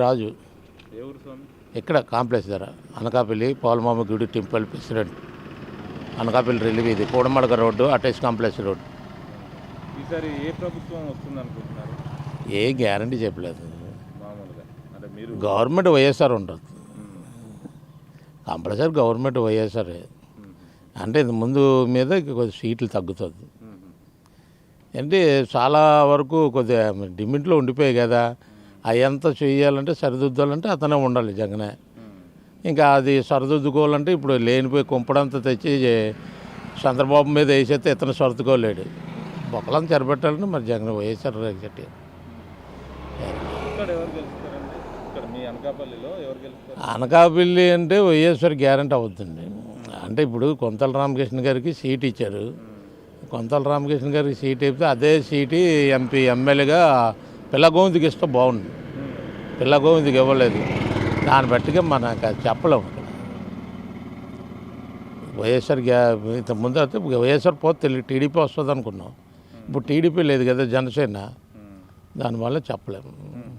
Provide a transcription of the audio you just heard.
రాజు. ఇక్కడ కాంప్లెక్స్ ధర అనకాపల్లి పౌలమామ గుడి టెంపుల్ ప్రెసిడెంట్. అనకాపల్లి రిలీవ్ ఇది. పూడమడక రోడ్డు అటేస్ కాంప్లెక్స్ రోడ్డు. ఈసారి ఏ ప్రభుత్వం వస్తుంది అనుకుంటున్నారు ఏ గ్యారంటీ చెప్పలేదు. గవర్నమెంట్ వైఎస్ఆర్ ఉంటుంది మ్మ్. Compulsory government YSR. అంటే ఇది ముందు మీద కొద్ది సీట్లు తగ్గుతుంది. అంటే చాలా వరకు కొద్దిగా డిమిట్లో ఉండిపోయాయి కదా. అయ్యంతా చేయాలంటే సరిదిద్దాలంటే అతనే ఉండాలి జగనే. ఇంకా అది సరిదిద్దుకోవాలంటే ఇప్పుడు లేనిపోయి కుంపడంతా తెచ్చి చంద్రబాబు మీద వేసేస్తే ఇతను సర్దుకోలేడు బొక్కలను చెరబెట్టాలంటే మరి జగన్ వైఎస్ఆర్ చెట్టి అనకాపల్లి అంటే వైఎస్ఆర్ గ్యారంటీ అవుతుంది అంటే ఇప్పుడు కొంతల రామకృష్ణ గారికి సీట్ ఇచ్చారు. కొంతల రామకృష్ణ గారికి సీట్ ఇస్తే అదే సీటు ఎంపీ ఎమ్మెల్యేగా పిల్లగోవిందకి ఇస్తే బాగుంది. పిల్లగోవిందకి ఇవ్వలేదు. దాన్ని బట్టిగా మనకు అది చెప్పలేము ఇక్కడ వైఎస్ఆర్ గ్యా ఇంత ముందు అయితే వైఎస్ఆర్ పోతే తెలియదు టీడీపీ వస్తుంది అనుకున్నాం ఇప్పుడు టీడీపీ లేదు కదా జనసేన. దానివల్ల చెప్పలేము.